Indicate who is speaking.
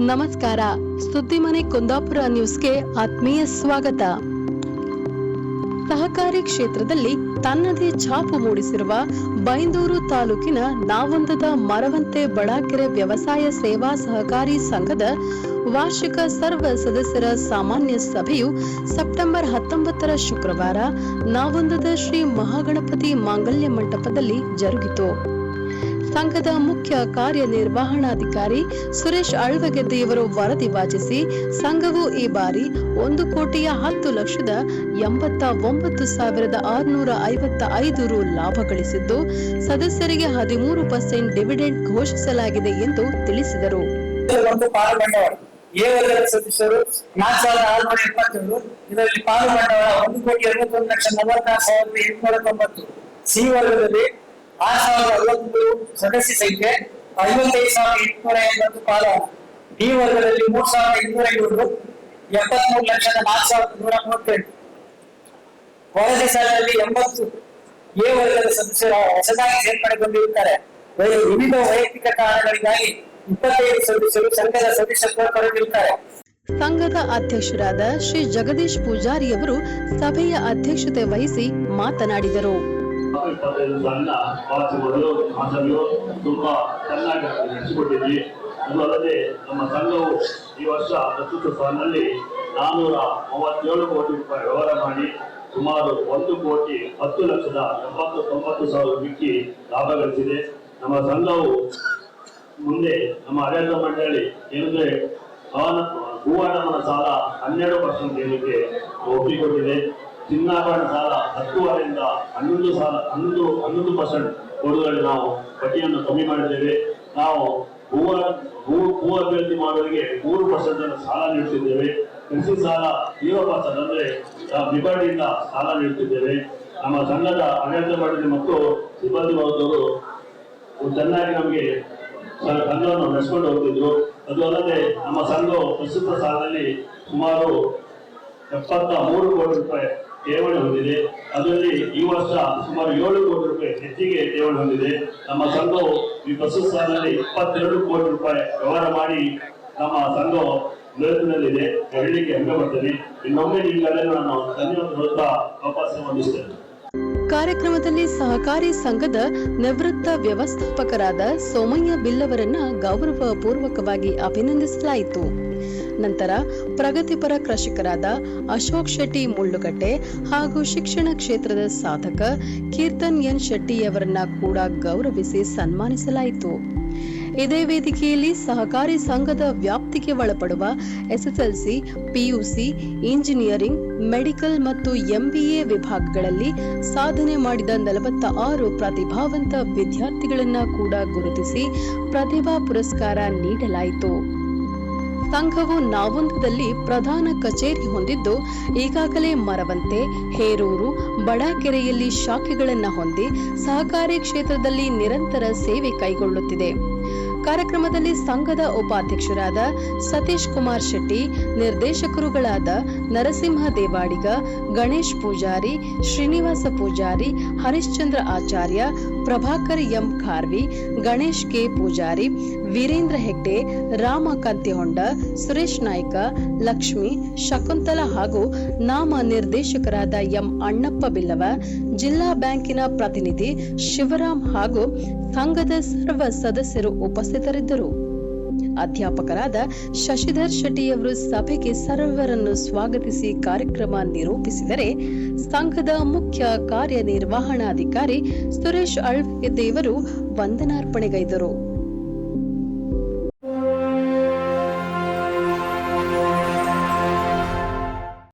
Speaker 1: ನಮಸ್ಕಾರ. ಸುದ್ದಿಮನೆ ಕುಂದಾಪುರ ನ್ಯೂಸ್ಗೆ ಆತ್ಮೀಯ ಸ್ವಾಗತ. ಸಹಕಾರಿ ಕ್ಷೇತ್ರದಲ್ಲಿ ತನ್ನದೇ ಛಾಪು ಮೂಡಿಸಿರುವ ಬೈಂದೂರು ತಾಲೂಕಿನ ನಾವೊಂದದ ಮರವಂತೆ ಬಡಾಕೆರೆ ವ್ಯವಸಾಯ ಸೇವಾ ಸಹಕಾರಿ ಸಂಘದ ವಾರ್ಷಿಕ ಸರ್ವ ಸದಸ್ಯರ ಸಾಮಾನ್ಯ ಸಭೆಯು ಸೆಪ್ಟೆಂಬರ್ ಹತ್ತೊಂಬತ್ತರ ಶುಕ್ರವಾರ ನಾವೊಂದದ ಶ್ರೀ ಮಹಾಗಣಪತಿ ಮಾಂಗಲ್ಯ ಮಂಟಪದಲ್ಲಿ ಜರುಗಿತು. ಸಂಘದ ಮುಖ್ಯ ಕಾರ್ಯನಿರ್ವಹಣಾಧಿಕಾರಿ ಸುರೇಶ್ ಅಳ್ವಗೆದ್ದೆಯವರು ವರದಿ ವಾಚಿಸಿ, ಸಂಘವು ಈ ಬಾರಿ ಒಂದು ಕೋಟಿಯ ಹತ್ತು ಲಕ್ಷದ ಎಂಬತ್ತ ಒಂಬತ್ತು ಸಾವಿರದ ಆರುನೂರ ಐವತ್ತ ಐದು ರು ಲಾಭ ಗಳಿಸಿದ್ದು, ಸದಸ್ಯರಿಗೆ ಹದಿಮೂರು ಪರ್ಸೆಂಟ್ ಡಿವಿಡೆಂಡ್ ಘೋಷಿಸಲಾಗಿದೆ ಎಂದು ತಿಳಿಸಿದರು.
Speaker 2: ಸದಸ್ಯರು, ನಾಲ್ಕು ಸಾವಿರದ ಆರುನೂರ ಇದರಲ್ಲಿ ಪಾಲು ಬಂಡವಾಳ ಒಂದು ಕೋಟಿ ಅರವತ್ತೊಂದು ಲಕ್ಷ ಸಾವಿರದ ಎಂಟುನೂರ ತೊಂಬತ್ತು ಸಿ ವರ್ಗದಲ್ಲಿ ಆರು ಸಾವಿರದ ಸದಸ್ಯ ಸಂಖ್ಯೆ, ಐವತ್ತೈದು ಸಾವಿರದ ಎಂಟುನೂರ ಎಂಬತ್ತು ಪಾಲು. ಡಿ ವರ್ಗದಲ್ಲಿ ಮೂರು ಸಾವಿರದ ಇನ್ನೂರ ಐವತ್ತು, ಎಪ್ಪತ್ಮೂರು ಲಕ್ಷದ ನಾಲ್ಕು ಸಾವಿರದ ನೂರ ಮೂವತ್ತೆಂಟು. ವರದಿ ಸಾಲಿನಲ್ಲಿ ಎಂಬತ್ತು ಎ ವರ್ಗದ ಸದಸ್ಯರು ಹೊಸದಾಗಿ ಸೇರ್ಪಡೆಗೊಂಡಿರುತ್ತಾರೆ. ವಿವಿಧ ವೈಯಕ್ತಿಕ ಕಾರಣಗಳಿಗಾಗಿ ಇಪ್ಪತ್ತೈದು ಸದಸ್ಯರು ಸಂಘದ ಸದಸ್ಯತ್ವ ಪಡೆದಿರುತ್ತಾರೆ.
Speaker 1: ಸಂಘದ ಅಧ್ಯಕ್ಷರಾದ ಶ್ರೀ ಜಗದೀಶ್ ಪೂಜಾರಿಯವರು ಸಭೆಯ ಅಧ್ಯಕ್ಷತೆ ವಹಿಸಿ ಮಾತನಾಡಿದರು.
Speaker 3: ಇಪ್ಪತ್ತೈದು ಸಣ್ಣ ವಾಸಿಗಳು ಮಾತನ್ನು ತುಂಬಾ ಚೆನ್ನಾಗಿ ನಡೆಸಿಕೊಟ್ಟಿದ್ವಿ ಅದು ಅಲ್ಲದೆ ನಮ್ಮ ಸಂಘವು ಈ ವರ್ಷ ಪ್ರಸ್ತುತ ಸಾಲಿನಲ್ಲಿ ನಾನೂರ ಮೂವತ್ತೇಳು ಕೋಟಿ ರೂಪಾಯಿ ವ್ಯವಹಾರ ಮಾಡಿ ಸುಮಾರು ಒಂದು ಕೋಟಿ ಹತ್ತು ಲಕ್ಷದ ಎಂಬತ್ತು ತೊಂಬತ್ತು ಸಾವಿರ ಮಿಕ್ಕಿ ಲಾಭ ಗಳಿಸಿದೆ. ನಮ್ಮ ಸಂಘವು ಮುಂದೆ ನಮ್ಮ ಆಡಳಿತ ಮಂಡಳಿ ಏನಂದ್ರೆ ಭೂವಾಡಮನ ಸಾಲ ಹನ್ನೆರಡು ಪರ್ಸೆಂಟ್ ಏನಕ್ಕೆ ಒಪ್ಪಿಕೊಟ್ಟಿದೆ ಚಿನ್ನಾಭರಣ ಸಾಲ ಹತ್ತುವರೆಯಿಂದ ಹನ್ನೊಂದು ಸಾಲ, ಹನ್ನೊಂದು ಹನ್ನೊಂದು ಪರ್ಸೆಂಟ್ ಕೊಡುಗಡೆ ನಾವು ಬಡ್ಡಿಯನ್ನು ಕಮ್ಮಿ ಮಾಡಿದ್ದೇವೆ. ನಾವು ಭೂ ಭೂ ಭೂ ಅಭಿವೃದ್ಧಿ ಮಾಡುವವರಿಗೆ ಮೂರು ಪರ್ಸೆಂಟ್ ಅನ್ನು ಸಾಲ ನೀಡುತ್ತಿದ್ದೇವೆ. ಕೃಷಿ ಸಾಲ ಜೀರೋ ಪರ್ಸೆಂಟ್ ಅಂದ್ರೆ ಬಿಬಡಿಯಿಂದ ಸಾಲ ನೀಡುತ್ತಿದ್ದೇವೆ. ನಮ್ಮ ಸಂಘದ ಆಡಳಿತ ಮಂಡಳಿ ಮತ್ತು ಸಿಬ್ಬಂದಿ ವರ್ಗದವರು ಚೆನ್ನಾಗಿ ನಮಗೆ ಸಂಘವನ್ನು ನಡೆಸ್ಕೊಂಡು ಹೋಗ್ತಿದ್ರು. ಅದು ಅಲ್ಲದೆ ನಮ್ಮ ಸಂಘವು ಪ್ರಸ್ತುತ ಸಾಲಿನಲ್ಲಿ ಸುಮಾರು ಎಪ್ಪತ್ತ ಮೂರು ಕೋಟಿ ರೂಪಾಯಿ ಠೇವಣಿ ಹೊಂದಿದೆ. ಅದರಲ್ಲಿ ಈ ವರ್ಷ ಸುಮಾರು ಏಳು ಕೋಟಿ ರೂಪಾಯಿ ಹೆಚ್ಚಿಗೆ ಠೇವಣಿ ಹೊಂದಿದೆ. ನಮ್ಮ ಸಂಘವು ಈ ಬಸ್ಸು ಸಾಲಿನಲ್ಲಿ ಇಪ್ಪತ್ತೆರಡು ಕೋಟಿ ರೂಪಾಯಿ ವ್ಯವಹಾರ ಮಾಡಿ ನಮ್ಮ ಸಂಘವು ನಿರಂತರದಲ್ಲಿದೆ ಹೇಳಲಿಕ್ಕೆ ಹೆಮ್ಮೆ ಪಡ್ತೇನೆ ಇನ್ನೊಮ್ಮೆ ನಿಮ್ಗೆಲ್ಲರೂ ನಾನು ಧನ್ಯವಾದ ಹೇಳುತ್ತಾ ವಾಪಸ್ ಹೊಂದಿಸ್ತೇನೆ
Speaker 1: ಕಾರ್ಯಕ್ರಮದಲ್ಲಿ ಸಹಕಾರಿ ಸಂಘದ ನಿವೃತ್ತ ವ್ಯವಸ್ಥಾಪಕರಾದ ಸೋಮಯ್ಯ ಬಿಲ್ಲವರನ್ನ ಗೌರವ ಪೂರ್ವಕವಾಗಿ ಅಭಿನಂದಿಸಲಾಯಿತು. ನಂತರ ಪ್ರಗತಿಪರ ಕೃಷಿಕರಾದ ಅಶೋಕ್ ಶೆಟ್ಟಿ ಮುಳ್ಳುಗಟ್ಟೆ ಹಾಗೂ ಶಿಕ್ಷಣ ಕ್ಷೇತ್ರದ ಸಾಧಕ ಕೀರ್ತನ್ ಎನ್ ಶೆಟ್ಟಿಯವರನ್ನ ಕೂಡ ಗೌರವಿಸಿ ಸನ್ಮಾನಿಸಲಾಯಿತು. ಇದೇ ವೇದಿಕೆಯಲ್ಲಿ ಸಹಕಾರಿ ಸಂಘದ ವ್ಯಾಪ್ತಿಗೆ ಒಳಪಡುವ ಎಸ್ಎಸ್ಎಲ್ಸಿ, ಪಿಯುಸಿ, ಇಂಜಿನಿಯರಿಂಗ್, ಮೆಡಿಕಲ್ ಮತ್ತು ಎಂಬಿಎ ವಿಭಾಗಗಳಲ್ಲಿ ಸಾಧನೆ ಮಾಡಿದ ನಲವತ್ತ ಆರು ಪ್ರತಿಭಾವಂತ ವಿದ್ಯಾರ್ಥಿಗಳನ್ನು ಕೂಡ ಗುರುತಿಸಿ ಪ್ರತಿಭಾ ಪುರಸ್ಕಾರ ನೀಡಲಾಯಿತು. ಸಂಘವು ನಾವೊಂದದಲ್ಲಿ ಪ್ರಧಾನ ಕಚೇರಿ ಹೊಂದಿದ್ದು, ಈಗಾಗಲೇ ಮರವಂತೆ ಹೇರೂರು, ಬಡಾಕೆರೆಯಲ್ಲಿ ಶಾಖೆಗಳನ್ನು ಹೊಂದಿ ಸಹಕಾರಿ ಕ್ಷೇತ್ರದಲ್ಲಿ ನಿರಂತರ ಸೇವೆ ಕೈಗೊಳ್ಳುತ್ತಿದೆ. ಕಾರ್ಯಕ್ರಮದಲ್ಲಿ ಸಂಘದ ಉಪಾಧ್ಯಕ್ಷರಾದ ಸತೀಶ್ ಕುಮಾರ್ ಶೆಟ್ಟಿ, ನಿರ್ದೇಶಕರುಗಳಾದ ನರಸಿಂಹ ದೇವಾಡಿಗ, ಗಣೇಶ್ ಪೂಜಾರಿ, ಶ್ರೀನಿವಾಸ ಪೂಜಾರಿ, ಹರಿಶ್ಚಂದ್ರ ಆಚಾರ್ಯ ಪ್ರಭಾಕರ್ ಎಂ ಖಾರ್ವಿ, ಗಣೇಶ್ ಕೆ ಪೂಜಾರಿ, ವೀರೇಂದ್ರ ಹೆಗ್ಡೆ, ರಾಮ ಕಂತಿಹೊಂಡ, ಸುರೇಶ್ ನಾಯ್ಕ, ಲಕ್ಷ್ಮಿ, ಶಕುಂತಲ ಹಾಗೂ ನಾಮ ನಿರ್ದೇಶಕರಾದ ಎಂ ಅಣ್ಣಪ್ಪ ಬಿಲ್ಲವ, ಜಿಲ್ಲಾ ಬ್ಯಾಂಕಿನ ಪ್ರತಿನಿಧಿ ಶಿವರಾಮ್ ಹಾಗೂ ಸಂಘದ ಸರ್ವ ಸದಸ್ಯರು ಉಪಸ್ಥಿತರಿದ್ದರು. ಅಧ್ಯಾಪಕರಾದ ಶಶಿಧರ್ ಶೆಟ್ಟಿಯವರು ಸಭೆಗೆ ಸರ್ವರನ್ನು ಸ್ವಾಗತಿಸಿ ಕಾರ್ಯಕ್ರಮ ನಿರೂಪಿಸಿದರೆ ಸಂಘದ ಮುಖ್ಯ ಕಾರ್ಯನಿರ್ವಹಣಾಧಿಕಾರಿ ಸುರೇಶ್ ಅಳ್ವೆದೇವರು ವಂದನಾರ್ಪಣೆಗೈದರು.